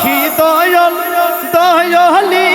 পাখি দয়ল দয়লি?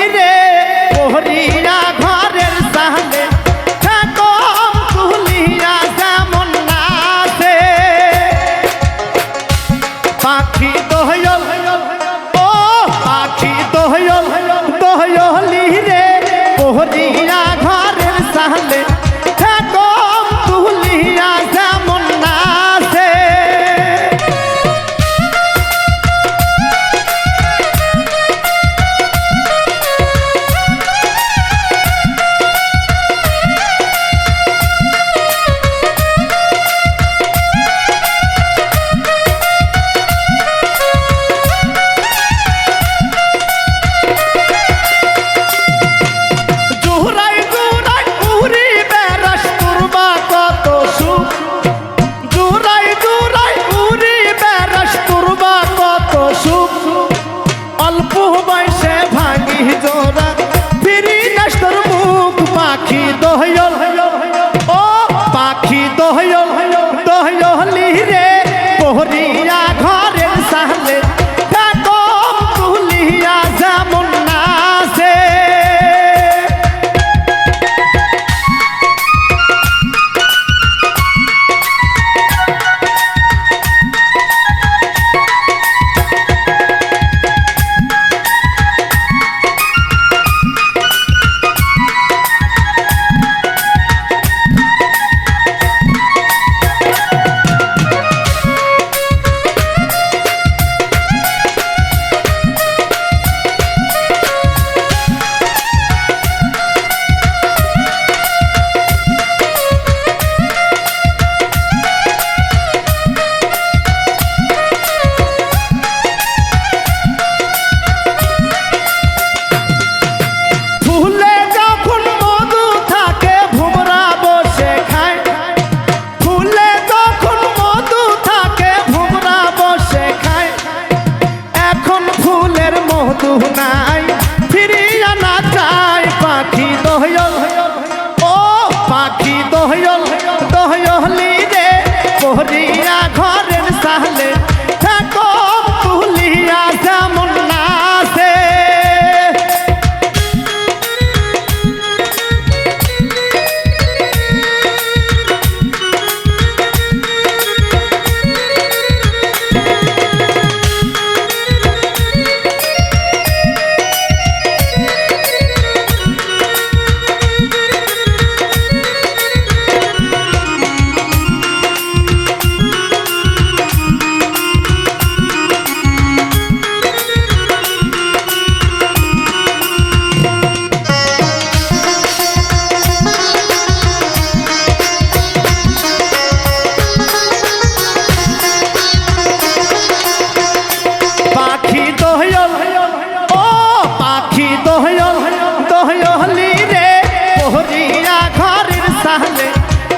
চাইলে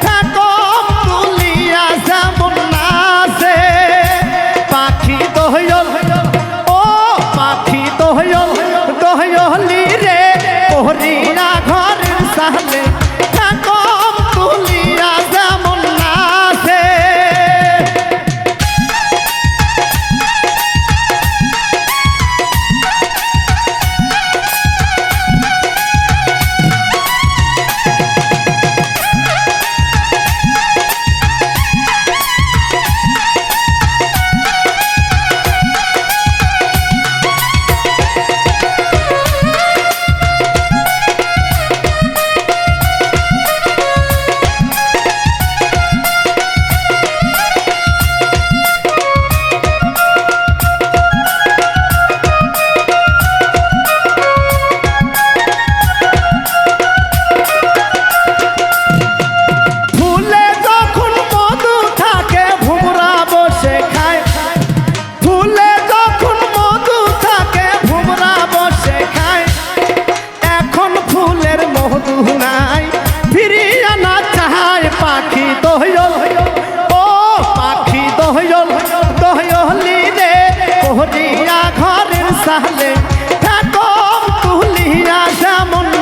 থাকো তুলিয়া যেমন নাচে পাখি দহয়ল, ও পাখি দহয়ল দহয়লি রে। পহরিয়া ঘর সাহলে সালে থাকম তুলিয়া যেমন